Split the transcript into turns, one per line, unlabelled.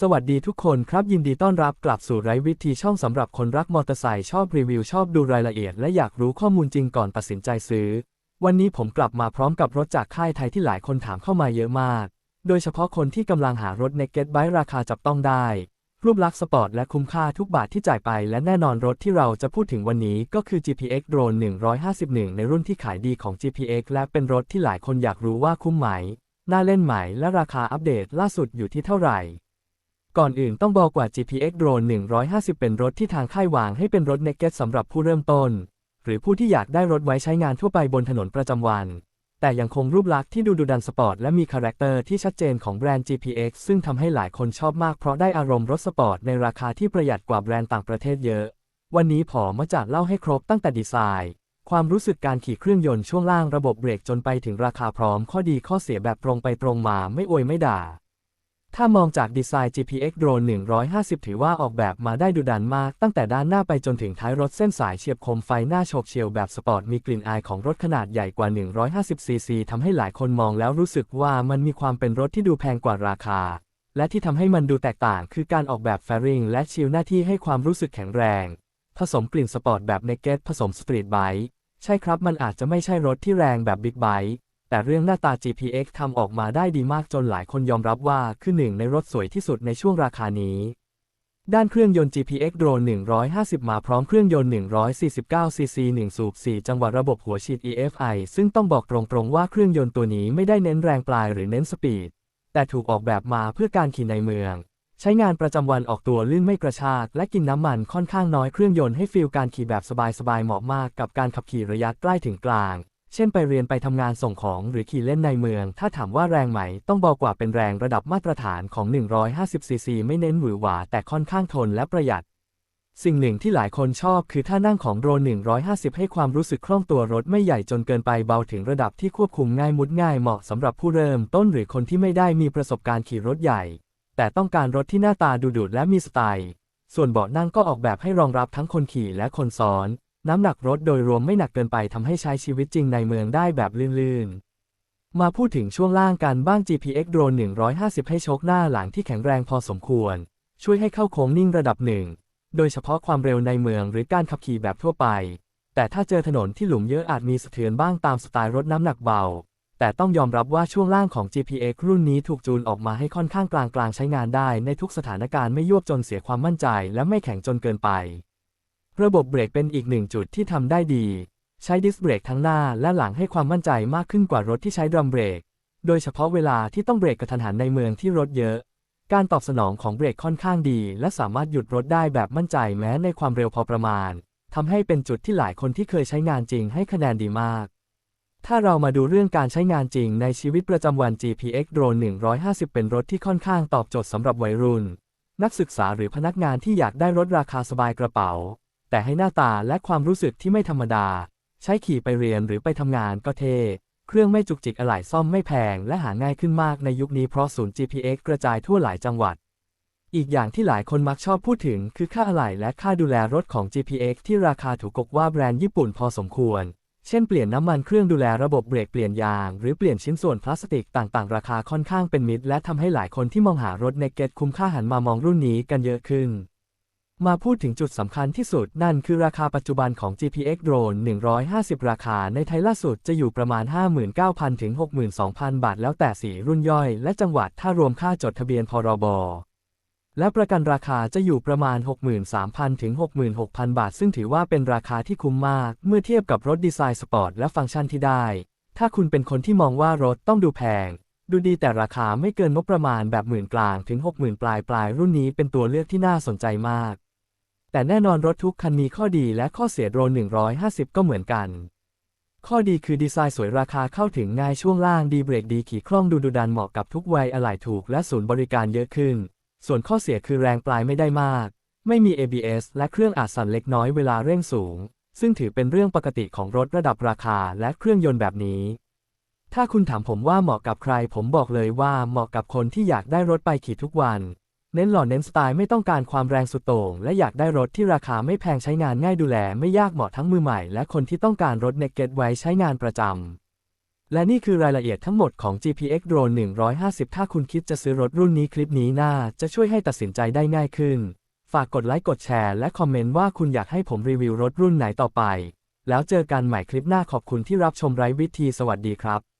สวัสดีทุกคนครับยินดีต้อนรับกลับสู่ไรวิธีช่องสำหรับคนรักมอเตอร์ไซค์ชอบรีวิวชอบดูรายละเอียดและอยากรู้ข้อมูลจริงก่อนตัดสินใจซื้อ วันนี้ผมกลับมาพร้อมกับรถจากค่ายไทยที่หลายคนถามเข้ามาเยอะมาก โดยเฉพาะคนที่กำลังหารถ Naked Bike ราคาจับต้องได้ รูปลักษณ์สปอร์ตและคุ้มค่าทุกบาทที่จ่ายไป และแน่นอนรถที่เราจะพูดถึงวันนี้ก็คือ GPX Drone 151 ในรุ่นที่ขายดีของ GPX และเป็นรถที่หลายคนอยากรู้ว่าคุ้มไหมน่าเล่นไหมและราคาอัปเดตล่าสุดอยู่ที่เท่าไหร่ ก่อนอื่นต้องบอกว่า GPX Drone 150 เป็นรถที่ทางค่ายวางให้เป็นรถ Naked สำหรับผู้เริ่มต้น หรือผู้ที่อยากได้รถไว้ใช้งานทั่วไปบนถนนประจำวัน แต่ยังคงรูปลักษณ์ที่ดูดุดันสปอร์ตและมีคาแรคเตอร์ที่ชัดเจนของแบรนด์ GPX ซึ่งทำให้หลายคนชอบมากเพราะได้อารมณ์รถสปอร์ตในราคาที่ประหยัดกว่าแบรนด์ต่างประเทศเยอะ วันนี้ผอมาจากเล่าให้ครบตั้งแต่ดีไซน์ ความรู้สึกการขี่เครื่องยนต์ช่วงล่างระบบเบรกจนไปถึงราคาพร้อมข้อดีข้อเสียแบบตรงไปตรงมาไม่อวยไม่ด่า ถ้ามองจากดีไซน์ GPX Drone 150 ถือว่าออกแบบมาได้ดุดันมาก ตั้งแต่ด้านหน้าไปจนถึงท้ายรถเส้นสายเฉียบคมไฟหน้าโฉบเฉี่ยวแบบสปอร์ต มีกลิ่นอายของรถขนาดใหญ่กว่า 150 ซีซีทำให้หลายคนมองแล้วรู้สึกว่ามันมีความเป็นรถที่ดูแพงกว่าราคา และที่ทำให้มันดูแตกต่าง คือการออกแบบแฟริงและชิลหน้าที่ให้ความรู้สึกแข็งแรง ผสมกลิ่นสปอร์ตแบบเนกเก็ตผสมสตรีทไบค์ใช่ครับมันอาจจะไม่ใช่รถที่แรงแบบบิ๊กไบค์ แต่เรื่องหน้าตา GPX ทำออกมาได้ดีมากจนหลายคนยอมรับว่าคือหนึ่งในรถสวยที่สุดในช่วงราคานี้ ด้านเครื่องยนต์ GPX Drone 150 มาพร้อมเครื่องยนต์ 149 cc 1 สูบ 4 จังหวะระบบหัวฉีด EFI ซึ่งต้องบอกตรงๆว่าเครื่องยนต์ตัวนี้ไม่ได้เน้นแรงปลายหรือเน้นสปีด แต่ถูกออกแบบมาเพื่อการขี่ในเมือง ใช้งานประจำวันออกตัวลื่นไม่กระชากและกินน้ำมันค่อนข้างน้อยเครื่องยนต์ให้ฟีลการขี่แบบสบายๆเหมาะมากกับการขับขี่ระยะใกล้ถึงกลาง เช่นไปเรียนไปทำงานส่งของหรือขี่เล่นในเมือง ถ้าถามว่าแรงไหม ต้องบอกว่าเป็นแรงระดับมาตรฐานของ 150 ซีซีไม่เน้นหวือหวาแต่ค่อนข้างทนและประหยัด สิ่งหนึ่งที่หลายคนชอบคือท่านั่งของโดรน150 ให้ความรู้สึกคล่องตัวรถไม่ใหญ่จนเกินไปเบาถึงระดับที่ควบคุมง่ายมุดง่ายเหมาะสำหรับผู้เริ่มต้นหรือคนที่ไม่ได้มีประสบการณ์ขี่รถใหญ่ แต่ต้องการรถที่หน้าตาดูดุและมีสไตล์ ส่วนเบาะนั่งก็ออกแบบให้รองรับทั้งคนขี่และคนซ้อน น้ำหนักรถโดยรวมไม่หนักเกินไปทำให้ใช้ชีวิตจริงในเมืองได้แบบลื่นๆ มาพูดถึงช่วงล่างกันบ้าง GPX Drone 150 ให้โชคหน้าหลังที่แข็งแรงพอสมควร ช่วยให้เข้าโค้งนิ่งระดับหนึ่ง โดยเฉพาะความเร็วในเมืองหรือการขับขี่แบบทั่วไป แต่ถ้าเจอถนนที่หลุมเยอะอาจมีสะเทือนบ้างตามสไตล์รถน้ำหนักเบา แต่ต้องยอมรับว่าช่วงล่างของ GPX รุ่นนี้ถูกจูนออกมาให้ค่อนข้างกลางๆใช้งานได้ในทุกสถานการณ์ไม่ยวบจนเสียความมั่นใจ และไม่แข็งจนเกินไป ระบบเบรกเป็นอีกหนึ่งจุดที่ทำได้ดี ใช้ดิสเบรกทั้งหน้าและหลังให้ความมั่นใจมากขึ้นกว่ารถที่ใช้ดรัมเบรก โดยเฉพาะเวลาที่ต้องเบรกกระทันหันในเมืองที่รถเยอะ การตอบสนองของเบรกค่อนข้างดี และสามารถหยุดรถได้แบบมั่นใจแม้ในความเร็วพอประมาณทำให้เป็นจุดที่หลายคนที่เคยใช้งานจริงให้คะแนนดีมาก ถ้าเรามาดูเรื่องการใช้งานจริงในชีวิตประจำวัน GPX Drone 150 เป็นรถที่ค่อนข้างตอบโจทย์สำหรับวัยรุ่น นักศึกษาหรือพนักงานที่อยากได้รถราคาสบายกระเป๋า แต่ให้หน้าตาและความรู้สึกที่ไม่ธรรมดา ใช้ขี่ไปเรียนหรือไปทำงานก็เท่ เครื่องไม่จุกจิกอะไหล่ซ่อมไม่แพงและหาง่ายขึ้นมากในยุคนี้เพราะศูนย์ GPX กระจายทั่วหลายจังหวัด อีกอย่างที่หลายคนมักชอบพูดถึงคือค่าอะไหล่และค่าดูแลรถของ GPX ที่ราคาถูกกกว่าแบรนด์ญี่ปุ่นพอสมควร เช่นเปลี่ยนน้ำมันเครื่องดูแลระบบเบรกเปลี่ยนยาง หรือเปลี่ยนชิ้นส่วนพลาสติกต่างๆ ราคาค่อนข้างเป็นมิตร และทำให้หลายคนที่มองหารถในเกตคุ้มค่าหันมามองรุ่นนี้กันเยอะขึ้น มาพูดถึงจุดสำคัญที่สุดนั่นคือราคาปัจจุบันของ GPX Drone 150 ราคาในไทยล่าสุดจะอยู่ประมาณ 59,000 ถึง 62,000 บาทแล้วแต่สีรุ่นย่อย และจังหวัดถ้ารวมค่าจดทะเบียนพรบ และประกันราคาจะอยู่ประมาณ 63,000 ถึง 66,000 บาท ซึ่งถือว่าเป็นราคาที่คุ้มมาก เมื่อเทียบกับรถดีไซน์สปอร์ตและฟังก์ชันที่ได้ ถ้าคุณเป็นคนที่มองว่ารถต้องดูแพงดูดีแต่ราคาไม่เกินงบประมาณแบบหมื่นกลางถึง 60,000 ปลายปลายรุ่นนี้เป็นตัวเลือกที่น่าสนใจมาก แต่แน่นอนรถทุกคันมีข้อดีและข้อเสียโดรน150 ก็เหมือนกัน ข้อดีคือดีไซน์สวยราคาเข้าถึงง่ายช่วงล่างดีเบรกดีขี่คล่องดูดุดันเหมาะกับทุกวัยอะไหล่ถูกและศูนย์บริการเยอะขึ้น ส่วนข้อเสียคือแรงปลายไม่ได้มาก ไม่มี ABS และเครื่องอาจสั่นเล็กน้อยเวลาเร่งสูง ซึ่งถือเป็นเรื่องปกติของรถระดับราคาและเครื่องยนต์แบบนี้ ถ้าคุณถามผมว่าเหมาะกับใคร ผมบอกเลยว่าเหมาะกับคนที่อยากได้รถไปขี่ทุกวัน เน้นหล่อเน้นสไตล์ไม่ต้องการความแรงสุดโต่งและอยากได้รถที่ราคาไม่แพงใช้งานง่ายดูแล ไม่ยากเหมาะทั้งมือใหม่และคนที่ต้องการรถเนกเก็ตไว้ใช้งานประจำ และนี่คือรายละเอียดทั้งหมดของ GPX Drone 150 ถ้าคุณคิดจะซื้อรถรุ่นนี้คลิปนี้น่าจะช่วยให้ตัดสินใจได้ง่ายขึ้น ฝากกดไลค์กดแชร์และคอมเมนต์ว่าคุณอยากให้ผมรีวิวรถรุ่นไหนต่อไป แล้วเจอกันใหม่คลิปหน้าขอบคุณที่รับชมไร้วิธีสวัสดีครับ